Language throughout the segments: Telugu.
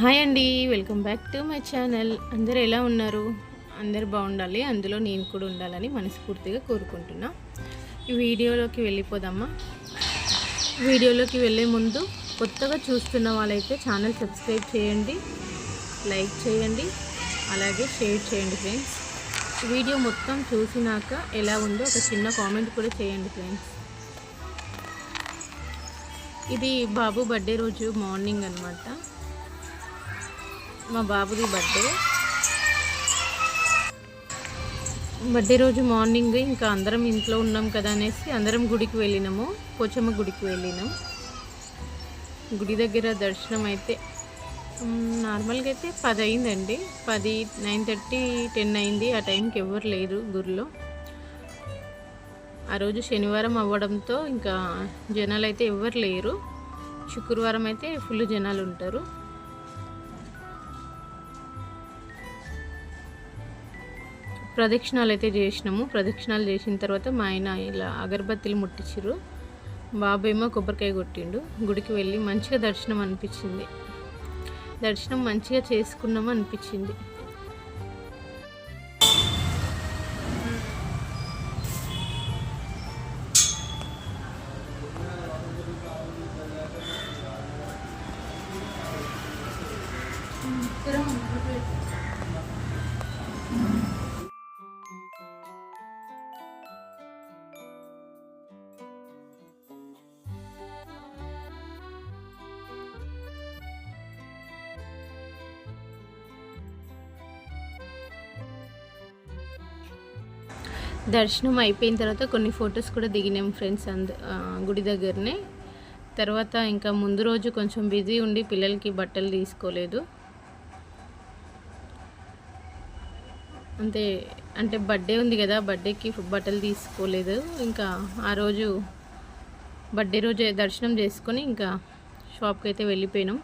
హాయ్ అండి welcome back to my channel. అందరు ఎలా ఉన్నారు? అందరు బాగుండాలి అందులో నేను కూడా ఉండాలని మనస్ఫూర్తిగా కోరుకుంటున్నా. ఈ వీడియోలోకి వెళ్ళిపోదామా? వీడియోలోకి వెళ్ళే ముందు కొత్తగా చూస్తున్న వాళ్ళైతే ఛానల్ సబ్స్క్రైబ్ చేయండి లైక్ చేయండి అలాగే షేర్ చేయండి ఫ్రెండ్స్. వీడియో మొత్తం చూసినాక ఎలా ఉందో ఒక చిన్న కామెంట్ కూడా చేయండి ఫ్రెండ్స్. ఇది బాబు బర్త్డే రోజు మార్నింగ్ అన్నమాట. మా బాబుది బర్త్డే బర్త్డే రోజు మార్నింగ్ ఇంకా అందరం ఇంట్లో ఉన్నాం కదా అనేసి అందరం గుడికి వెళ్ళినాము. పోచమ్మ గుడికి వెళ్ళినాం. గుడి దగ్గర దర్శనం అయితే నార్మల్గా అయితే పది అయిందండి. పది నైన్ థర్టీ టెన్ అయింది. ఆ టైంకి ఎవరు లేరు గురిలో ఆ రోజు శనివారం అవ్వడంతో ఇంకా జనాలు అయితే ఎవరు లేరు. శుక్రవారం అయితే ఫుల్ జనాలు ఉంటారు. ప్రదక్షిణాలు అయితే చేసినాము. ప్రదక్షిణాలు చేసిన తర్వాత మా ఆయన ఇలా అగరబత్తిలు ముట్టించారు బాబేమో కొబ్బరికాయ కొట్టిండు. గుడికి వెళ్ళి మంచిగా దర్శనం అనిపించింది. దర్శనం మంచిగా చేసుకున్నాము అనిపించింది. దర్శనం అయిపోయిన తర్వాత కొన్ని ఫొటోస్ కూడా దిగినాం ఫ్రెండ్స్ అంద గుడి దగ్గరనే. తర్వాత ఇంకా ముందు రోజు కొంచెం బిజీ ఉండి పిల్లలకి బట్టలు తీసుకోలేదు. అంతే అంటే బర్త్డే ఉంది కదా బర్త్డేకి బట్టలు తీసుకోలేదు. ఇంకా ఆ రోజు బర్త్డే రోజు దర్శనం చేసుకొని ఇంకా షాప్కి అయితే వెళ్ళిపోయినాం.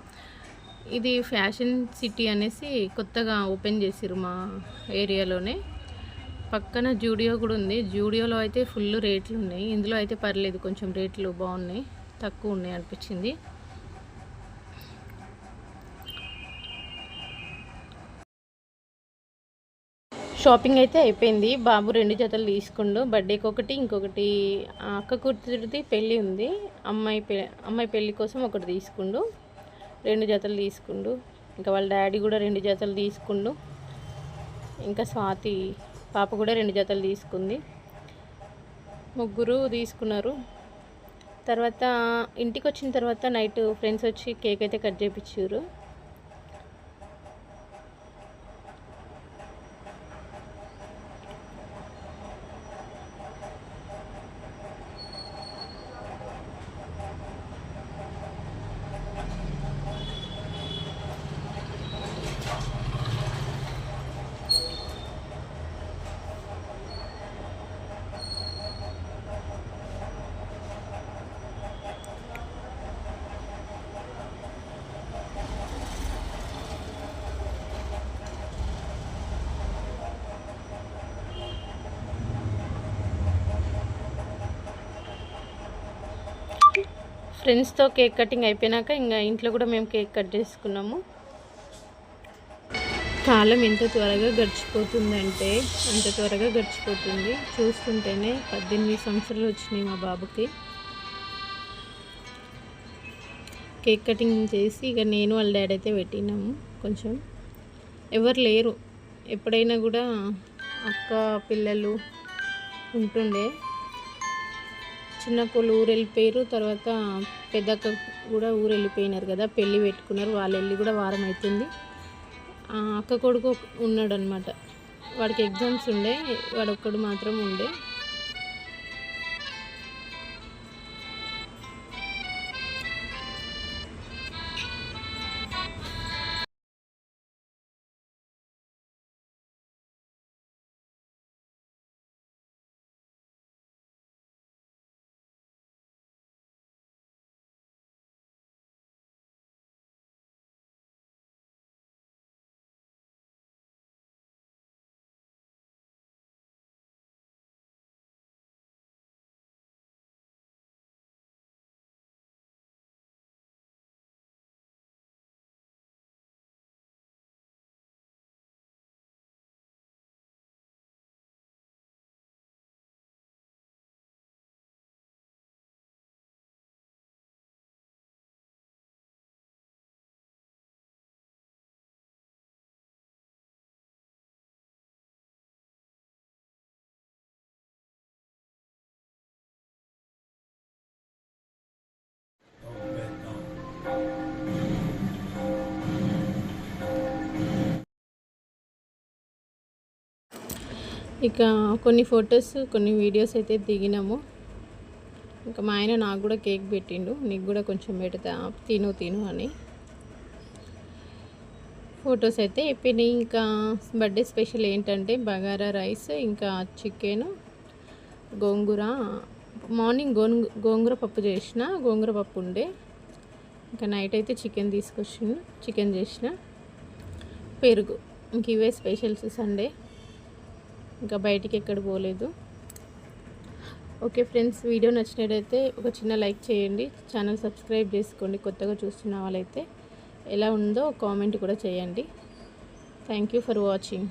ఇది ఫ్యాషన్ సిటీ అనేసి కొత్తగా ఓపెన్ చేసిరు మా ఏరియాలోనే. పక్కన జూడియో కూడా ఉంది. జూడియోలో అయితే ఫుల్ రేట్లు ఉన్నాయి. ఇందులో అయితే పర్లేదు కొంచెం రేట్లు బాగున్నాయి తక్కువ ఉన్నాయి అనిపించింది. షాపింగ్ అయితే అయిపోయింది. బాబు రెండు జతలు తీసుకుండు. బర్త్డేకి ఒకటి ఇంకొకటి అక్క కూతురిది పెళ్ళి ఉంది. అమ్మాయి పె అమ్మాయి పెళ్ళి కోసం ఒకటి తీసుకుండు. రెండు జతలు తీసుకుండు. ఇంకా వాళ్ళ డాడీ కూడా రెండు జతలు తీసుకుండు. ఇంకా స్వాతి పాప కూడా రెండు జతలు తీసుకుంది. ముగ్గురు తీసుకున్నారు. తర్వాత ఇంటికి వచ్చిన తర్వాత నైట్ ఫ్రెండ్స్ వచ్చి కేక్ అయితే కట్ చేయించారు ఫ్రెండ్స్తో కేక్ కటింగ్ అయిపోయినాక ఇంకా ఇంట్లో కూడా మేము కేక్ కట్ చేసుకున్నాము. కాలం ఎంత త్వరగా గడిచిపోతుందంటే అంత త్వరగా గడిచిపోతుంది. చూస్తుంటేనే పద్దెనిమిది సంవత్సరాలు వచ్చినాయి మా బాబుకి. కేక్ కటింగ్ చేసి ఇక నేను వాళ్ళ డాడీ అయితే పెట్టినాము కొంచెం. ఎవరు లేరు. ఎప్పుడైనా కూడా అక్క పిల్లలు ఉంటుండే. చిన్నక్కలు ఊరు వెళ్ళిపోయారు తర్వాత పెద్దక్క కూడా ఊరు వెళ్ళిపోయినారు కదా పెళ్ళి పెట్టుకున్నారు. వాళ్ళు వెళ్ళి కూడా వారం అవుతుంది ఆ అక్క కొడుకు ఉన్నాడు అనమాట వాడికి ఎగ్జామ్స్ ఉండే వాడు ఒక్కడు మాత్రం ఉండే. ఇక కొన్ని ఫొటోస్ కొన్ని వీడియోస్ అయితే దిగినాము. ఇంకా మా ఆయన నాకు కూడా కేక్ పెట్టిండు. నీకు కూడా కొంచెం పెడతా తిను తిను అని. ఫొటోస్ అయితే అయిపోయినాయి ఇంకా బర్త్డే స్పెషల్ ఏంటంటే బగారా రైస్ ఇంకా చికెన్ గోంగూర. మార్నింగ్ గోంగూ గోంగూర పప్పు చేసిన. గోంగూర పప్పు ఉండే. ఇంకా నైట్ అయితే చికెన్ తీసుకొచ్చిన చికెన్ చేసిన. పెరుగు. ఇంక ఇవే స్పెషల్స్ సండే. ఇంకా బయటికి ఎక్కడ పోలేదు. ఓకే ఫ్రెండ్స్ వీడియో నచ్చినట్టయితే ఒక చిన్న లైక్ చేయండి. ఛానల్ సబ్స్క్రైబ్ చేసుకోండి. కొత్తగా చూస్తున్న వాళ్ళైతే ఎలా ఉందో కామెంట్ కూడా చేయండి. Thank you for watching.